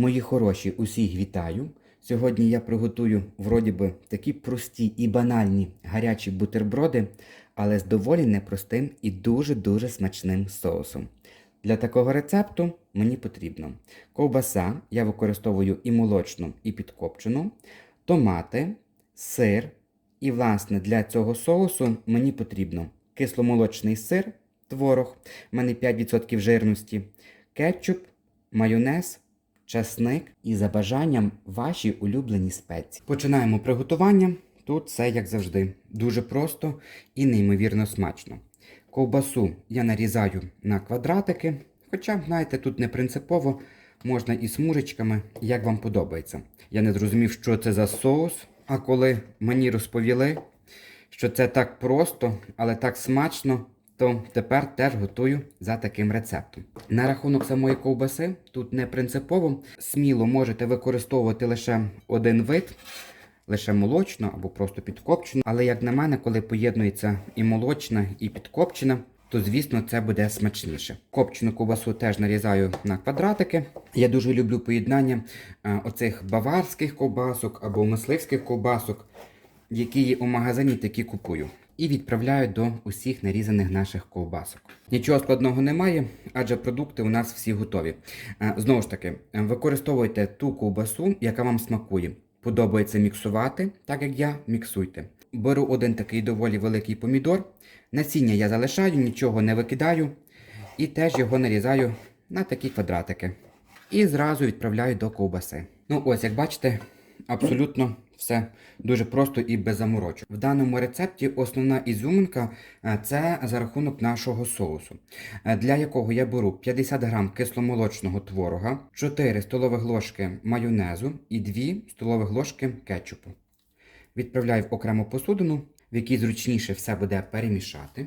Мої хороші, усіх вітаю. Сьогодні я приготую вроді би такі прості і банальні гарячі бутерброди, але з доволі непростим і дуже-дуже смачним соусом. Для такого рецепту мені потрібно ковбаса, я використовую і молочну, і підкопчену, томати, сир. І, власне, для цього соусу мені потрібно кисломолочний сир, творог, в мене 5% жирності, кетчуп, майонез, часник і за бажанням ваші улюблені спеції. Починаємо приготування. Тут все як завжди, дуже просто і неймовірно смачно. Ковбасу я нарізаю на квадратики, хоча, знаєте, тут не принципово, можна і смужечками, як вам подобається. Я не зрозумів, що це за соус, а коли мені розповіли, що це так просто, але так смачно, то тепер теж готую за таким рецептом. На рахунок самої ковбаси, тут не принципово, сміло можете використовувати лише один вид, лише молочну або просто підкопчену. Але як на мене, коли поєднується і молочна, і підкопчена, то звісно це буде смачніше. Копчену ковбасу теж нарізаю на квадратики. Я дуже люблю поєднання е, оцих баварських ковбасок або мисливських ковбасок, які є у магазині, такі купую. І відправляю до усіх нарізаних наших ковбасок. Нічого складного немає, адже продукти у нас всі готові. Е, Знову ж таки, е, використовуйте ту ковбасу, яка вам смакує. Подобається міксувати, так як я, міксуйте. Беру один такий доволі великий помідор. Насіння я залишаю, нічого не викидаю. І теж його нарізаю на такі квадратики. І зразу відправляю до ковбаси. Ну ось, як бачите, абсолютно все дуже просто і без заморочок. В даному рецепті основна ізюминка е, це за рахунок нашого соусу, е, для якого я беру 50 грам кисломолочного творога, 4 столових ложки майонезу і 2 столових ложки кетчупу. Відправляю в окрему посудину, в якій зручніше все буде перемішати.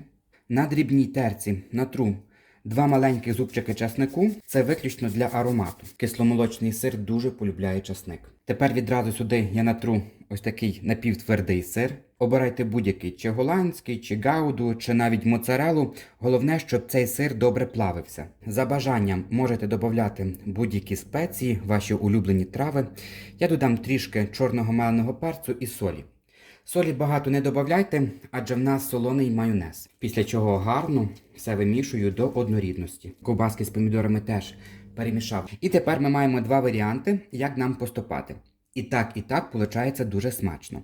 На дрібній терці натру два маленькі зубчики часнику. Це виключно для аромату. Кисломолочний сир дуже полюбляє часник. Тепер відразу сюди я натру ось такий напівтвердий сир. Обирайте будь-який чи голландський, чи гауду, чи навіть моцарелу. Головне, щоб цей сир добре плавився. За бажанням можете додати будь-які спеції, ваші улюблені трави. Я додам трішки чорного меленого перцю і солі. Солі багато не додавайте, адже в нас солоний майонез. Після чого гарно все вимішую до однорідності. Ковбаски з помідорами теж перемішав. І тепер ми маємо два варіанти, як нам поступати. І так, і так виходить дуже смачно.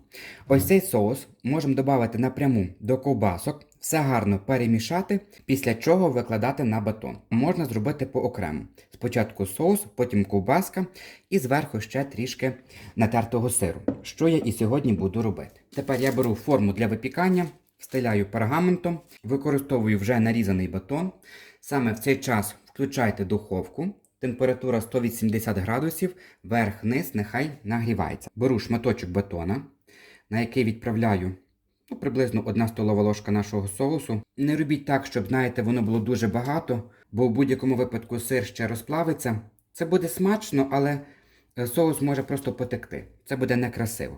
Ось цей соус можемо додати напряму до ковбасок, все гарно перемішати, після чого викладати на батон. Можна зробити по окремо. Спочатку соус, потім ковбаска і зверху ще трішки натертого сиру, що я і сьогодні буду робити. Тепер я беру форму для випікання, встиляю пергаментом, використовую вже нарізаний батон. Саме в цей час включайте духовку. Температура 180 градусів, верх-низ нехай нагрівається. Беру шматочок батона, на який відправляю ну, приблизно 1 столова ложка нашого соусу. Не робіть так, щоб, знаєте, воно було дуже багато, бо в будь-якому випадку сир ще розплавиться. Це буде смачно, але е, соус може просто потекти. Це буде некрасиво.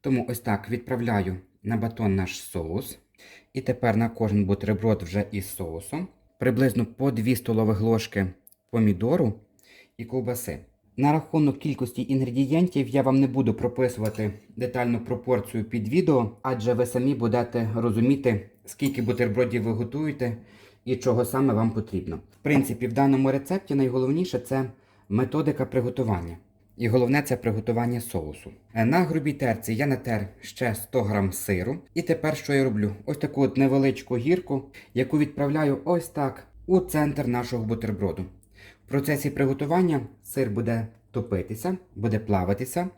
Тому ось так відправляю на батон наш соус. І тепер на кожен бутерброд вже із соусом. Приблизно по 2 столових ложки помідору і ковбаси. На рахунок кількості інгредієнтів я вам не буду прописувати детальну пропорцію під відео, адже ви самі будете розуміти, скільки бутербродів ви готуєте і чого саме вам потрібно. В принципі, в даному рецепті найголовніше це методика приготування. І головне це приготування соусу. Е, На грубій терці я натер ще 100 грам сиру. І тепер що я роблю? Ось таку от невеличку гірку, яку відправляю ось так у центр нашого бутерброду. В процесі приготування сир буде топитися, буде плаватися,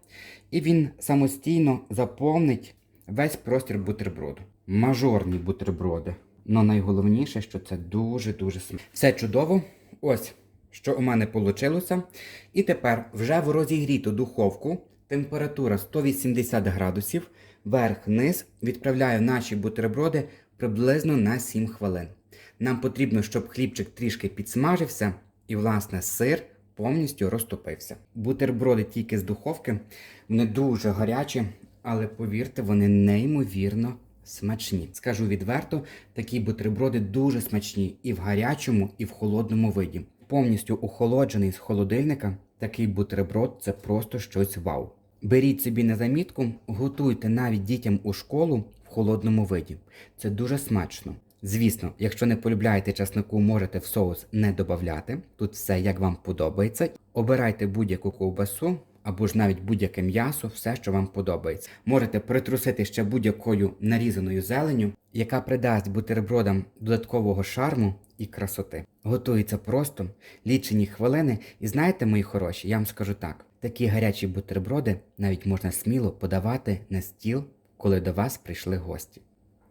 і він самостійно заповнить весь простір бутерброду. Мажорні бутерброди. Но найголовніше, що це дуже-дуже смачно. Все чудово. Ось що у мене вийшло. І тепер вже в розігріту духовку, температура 180 градусів, верх-низ відправляю наші бутерброди приблизно на 7 хвилин. Нам потрібно, щоб хлібчик трішки підсмажився і, власне, сир повністю розтопився. Бутерброди тільки з духовки, вони дуже гарячі, але повірте, вони неймовірно смачні. Скажу відверто, такі бутерброди дуже смачні і в гарячому, і в холодному виді. Повністю охолоджений з холодильника, Такий бутерброд це просто щось вау. Беріть собі на замітку, готуйте навіть дітям у школу в холодному виді. Це дуже смачно. Звісно, якщо не полюбляєте часнику, можете в соус не додавати. Тут все як вам подобається. Обирайте будь-яку ковбасу або ж навіть будь-яке м'ясо, все, що вам подобається. Можете притрусити ще будь-якою нарізаною зеленю, яка придасть бутербродам додаткового шарму і красоти. Готується просто, лічені хвилини, і знаєте, мої хороші, я вам скажу так: такі гарячі бутерброди навіть можна сміло подавати на стіл, коли до вас прийшли гості.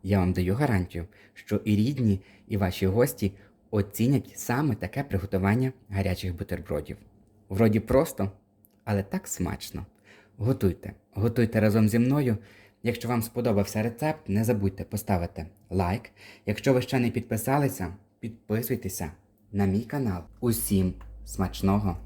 Я вам даю гарантію, що і рідні, і ваші гості оцінять саме таке приготування гарячих бутербродів. Вроді просто, але так смачно. Готуйте, готуйте разом зі мною. Якщо вам сподобався рецепт, не забудьте поставити лайк. Якщо ви ще не підписалися, підписуйтеся на мій канал. Усім смачного!